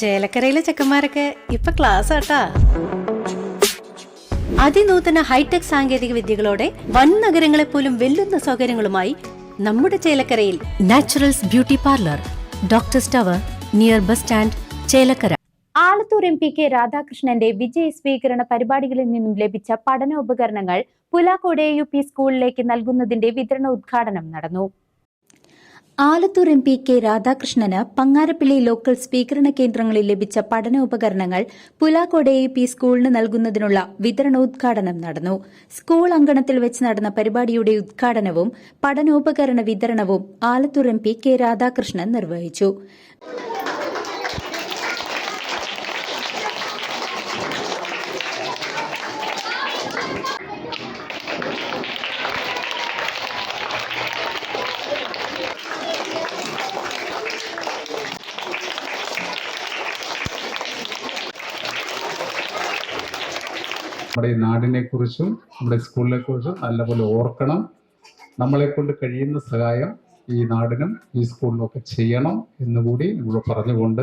ചേലക്കരയിലെ ചെക്കന്മാരൊക്കെ ഇപ്പൊ ക്ലാസ് ആട്ടാ. അതിനൂതന ഹൈടെക് സാങ്കേതിക വിദ്യകളോടെ വൻ നഗരങ്ങളെ പോലും വെല്ലുന്ന സൗകര്യങ്ങളുമായി നമ്മുടെ ചേലക്കരയിൽ naturals beauty parlour doctor tower near bus stand Chelakkara. Alathur M P K രാധാകൃഷ്ണന്റെ വിജയ സ്വീകരണ പരിപാടികളിൽ നിന്നും ലഭിച്ച പഠനോപകരണങ്ങൾ പുലാക്കോട് യു പി സ്കൂളിലേക്ക് നൽകുന്നതിന്റെ വിതരണ ഉദ്ഘാടനം നടന്നു. ആലത്തൂർ എം പി കെ രാധാകൃഷ്ണന് പങ്ങാരപ്പള്ളി ലോക്കൽ സ്വീകരണ കേന്ദ്രങ്ങളിൽ ലഭിച്ച പഠനോപകരണങ്ങൾ പുലാക്കോട് എ പി സ്കൂളിന് നൽകുന്നതിനുള്ള വിതരണോദ്ഘാടനം നടന്നു. സ്കൂൾ അങ്കണത്തിൽ വെച്ച് നടന്ന പരിപാടിയുടെ ഉദ്ഘാടനവും പഠനോപകരണ വിതരണവും Alathur M P K Radhakrishnan നിർവഹിച്ചു. നമ്മുടെ ഈ നാടിനെ കുറിച്ചും നമ്മുടെ സ്കൂളിനെ കുറിച്ചും നല്ലപോലെ ഓർക്കണം. നമ്മളെ കൊണ്ട് കഴിയുന്ന സഹായം ഈ നാടിനും ഈ സ്കൂളിനും ഒക്കെ ചെയ്യണം എന്നുകൂടി ഇവിടെ പറഞ്ഞുകൊണ്ട്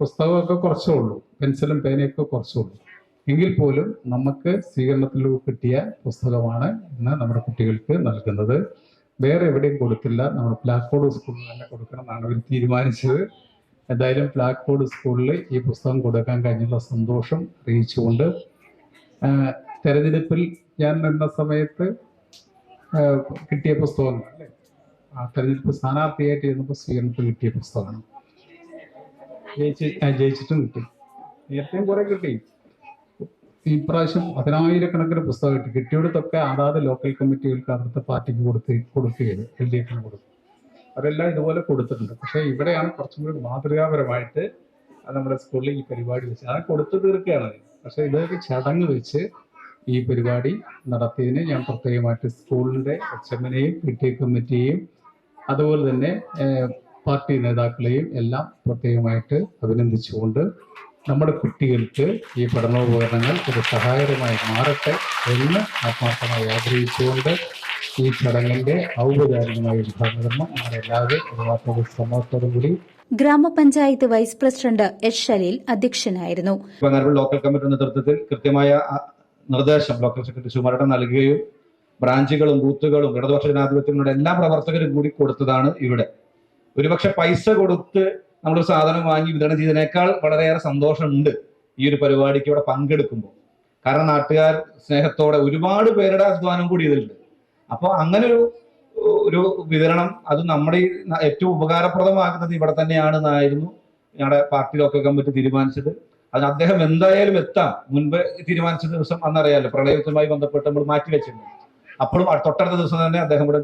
പുസ്തകമൊക്കെ കുറച്ചേ ഉള്ളൂ. പെൻസിലും പേനയൊക്കെ കുറച്ചേ ഉള്ളൂ. എങ്കിൽ പോലും നമുക്ക് സ്വീകരണത്തിലൂടെ കിട്ടിയ പുസ്തകമാണ് ഇന്ന് നമ്മുടെ കുട്ടികൾക്ക് നൽകുന്നത്. വേറെ എവിടെയും കൊടുത്തില്ല. നമ്മൾ ബ്ലാക്ക് ബോർഡ് സ്കൂളിൽ തന്നെ കൊടുക്കണം എന്നാണ് അവർ തീരുമാനിച്ചത്. എന്തായാലും ബ്ലാക്ക് ബോർഡ് സ്കൂളിൽ ഈ പുസ്തകം കൊടുക്കാൻ കഴിഞ്ഞുള്ള സന്തോഷം അറിയിച്ചുകൊണ്ട് തെരഞ്ഞെടുപ്പിൽ ഞാൻ നിന്ന സമയത്ത് കിട്ടിയ പുസ്തകമാണ് ആ തെരഞ്ഞെടുപ്പ് സ്ഥാനാർത്ഥിയായിട്ട് ഇരുന്നപ്പോൾ സ്വീകരണത്തിൽ കിട്ടിയ പുസ്തകമാണ്. ജയിച്ച് ഞാൻ ജയിച്ചിട്ടും കിട്ടി. നേരത്തെയും കുറെ കിട്ടി. ഈ പ്രാവശ്യം പതിനായിരക്കണക്കിന് പുസ്തകം കിട്ടി. കിട്ടിയെടുത്തൊക്കെ അതാത് ലോക്കൽ കമ്മിറ്റികൾക്ക് അവിടുത്തെ പാർട്ടിക്ക് കൊടുത്ത് കൊടുക്കുകയാണ്. എൽ ഡി എഫിന് കൊടുത്തു. അവരെല്ലാം ഇതുപോലെ കൊടുത്തിട്ടുണ്ട്. പക്ഷേ ഇവിടെയാണ് കുറച്ചും കൂടി മാതൃകാപരമായിട്ട് നമ്മുടെ സ്കൂളിൽ ഈ പരിപാടി വെച്ച്. അത് കൊടുത്തു തീർക്കുകയാണ്. പക്ഷെ ഇതൊക്കെ ചടങ്ങ് വെച്ച് ഈ പരിപാടി നടത്തിയതിന് ഞാൻ പ്രത്യേകമായിട്ട് സ്കൂളിന്റെ എച്ച് എമ്മിനെയും പി കമ്മിറ്റിയെയും അതുപോലെ തന്നെ പാർട്ടി നേതാക്കളെയും എല്ലാം പ്രത്യേകമായിട്ട് അഭിനന്ദിച്ചുകൊണ്ട് നമ്മുടെ കുട്ടികൾക്ക് ഈ പഠനോപകരണങ്ങൾ ഒരു സഹായകരമായി മാറട്ടെ എന്ന് ആത്മാർത്ഥമായി ആഗ്രഹിച്ചുകൊണ്ട് ഈ ചടങ്ങിന്റെ ഔപചാരികമായ ഉദ്ഘാടനം നമ്മളെല്ലാവരും ഒരുപാട് ശ്രമത്തോടും കൂടി ഗ്രാമപഞ്ചായത്ത് വൈസ് പ്രസിഡന്റ് എസ് ഷലീൽ അധ്യക്ഷനായിരുന്നു. ലോക്കൽ കമ്മിറ്റി നേതൃത്വത്തിൽ കൃത്യമായ നിർദ്ദേശം ലോക്കൽ സെക്രട്ടറി സുമരണം നൽകുകയും ബ്രാഞ്ചുകളും ബൂത്തുകളും ഇടതുപക്ഷ ജനാധിപത്യങ്ങളുടെ എല്ലാ പ്രവർത്തകരും കൂടി കൊടുത്തതാണ് ഇവിടെ. ഒരുപക്ഷെ പൈസ കൊടുത്ത് നമ്മൾ സാധനം വാങ്ങി വിതരണം ചെയ്തതിനേക്കാൾ വളരെയേറെ സന്തോഷമുണ്ട് ഈ ഒരു പരിപാടിക്ക് ഇവിടെ പങ്കെടുക്കുമ്പോൾ. കാരണം നാട്ടുകാർ സ്നേഹത്തോടെ ഒരുപാട് പേരുടെ അധ്വാനം കൂടി ഇതിലുണ്ട്. അപ്പോൾ അങ്ങനെ ഒരു ഒരു വിതരണം അത് നമ്മുടെ ഏറ്റവും ഉപകാരപ്രദമാകുന്നത് ഇവിടെ തന്നെയാണ് എന്നായിരുന്നു ഞങ്ങളുടെ പാർട്ടി ലോക്കൽ കമ്മിറ്റി തീരുമാനിച്ചത്. അത് അദ്ദേഹം എന്തായാലും എത്താം. മുൻപ് തീരുമാനിച്ച ദിവസം അന്നറിയാലോ പ്രളയവുമായി ബന്ധപ്പെട്ട് നമ്മൾ മാറ്റിവെച്ചിരുന്നു അപ്പോഴും തൊട്ടടുത്ത ദിവസം തന്നെ അദ്ദേഹം ഇവിടെ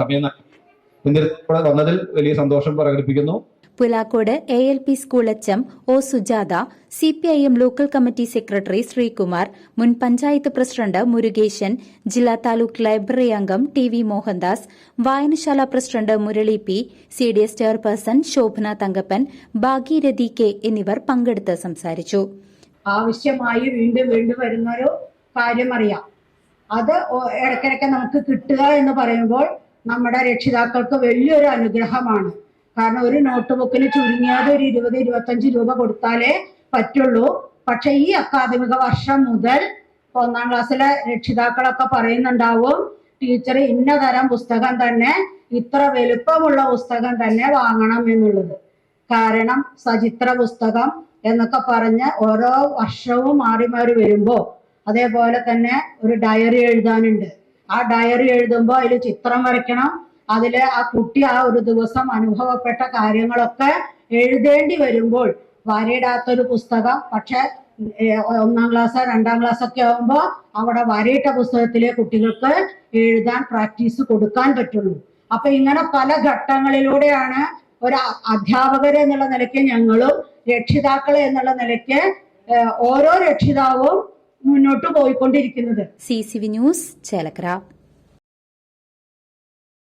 സമയം ഇവിടെ വന്നതിൽ വലിയ സന്തോഷം പ്രകടിപ്പിക്കുന്നു. Pulakode A L P school H M O Sujatha C P I M local committee secretary Sreekumar മുൻ പഞ്ചായത്ത് പ്രസിഡന്റ് മുരുകേശൻ ജില്ലാ താലൂക്ക് ലൈബ്രറി അംഗം ടി വി മോഹൻദാസ് വായനശാല president Murali P C D S chairperson Shobhana Thankappan Bhageerathi K എന്നിവർ പങ്കെടുത്ത് സംസാരിച്ചു. ആവശ്യമായി വീണ്ടും വീണ്ടും വരുന്നൊരു കാര്യം അറിയാം. അത് ഇടയ്ക്കിടയ്ക്ക് നമുക്ക് കിട്ടുക എന്ന് പറയുമ്പോൾ നമ്മുടെ രക്ഷിതാക്കൾക്ക് വലിയൊരു അനുഗ്രഹമാണ്. കാരണം ഒരു നോട്ട് ബുക്കിന് ചുരുങ്ങിയത് ഒരു ഇരുപത് ഇരുപത്തഞ്ച് രൂപ കൊടുത്താലേ പറ്റുള്ളൂ. പക്ഷെ ഈ അക്കാദമിക വർഷം മുതൽ ഒന്നാം ക്ലാസ്സിലെ രക്ഷിതാക്കളൊക്കെ പറയുന്നുണ്ടാവും ടീച്ചർ ഇന്ന തരം പുസ്തകം തന്നെ ഇത്ര വലുപ്പമുള്ള പുസ്തകം തന്നെ വാങ്ങണം എന്നുള്ളത്. കാരണം സചിത്ര പുസ്തകം എന്നൊക്കെ പറഞ്ഞ് ഓരോ വർഷവും മാറി മാറി വരുമ്പോ അതേപോലെ തന്നെ ഒരു ഡയറി എഴുതാനുണ്ട്. ആ ഡയറി എഴുതുമ്പോൾ അതിൽ ചിത്രം വരയ്ക്കണം അതിൽ ആ കുട്ടി ആ ഒരു ദിവസം അനുഭവപ്പെട്ട കാര്യങ്ങളൊക്കെ എഴുതേണ്ടി വരുമ്പോൾ വരയിടാത്തൊരു പുസ്തകം. പക്ഷെ ഒന്നാം ക്ലാസ് രണ്ടാം ക്ലാസ് ഒക്കെ ആകുമ്പോൾ അവിടെ വരയിട്ട പുസ്തകത്തിലെ കുട്ടികൾക്ക് എഴുതാൻ പ്രാക്ടീസ് കൊടുക്കാൻ പറ്റുള്ളൂ. അപ്പൊ ഇങ്ങനെ പല ഘട്ടങ്ങളിലൂടെയാണ് ഒരു അധ്യാപകർ എന്നുള്ള നിലയ്ക്ക് ഞങ്ങളും രക്ഷിതാക്കൾ എന്നുള്ള നിലയ്ക്ക് ഓരോ രക്ഷിതാവും മുന്നോട്ട് പോയിക്കൊണ്ടിരിക്കുന്നത്. C C V news Chelakkara.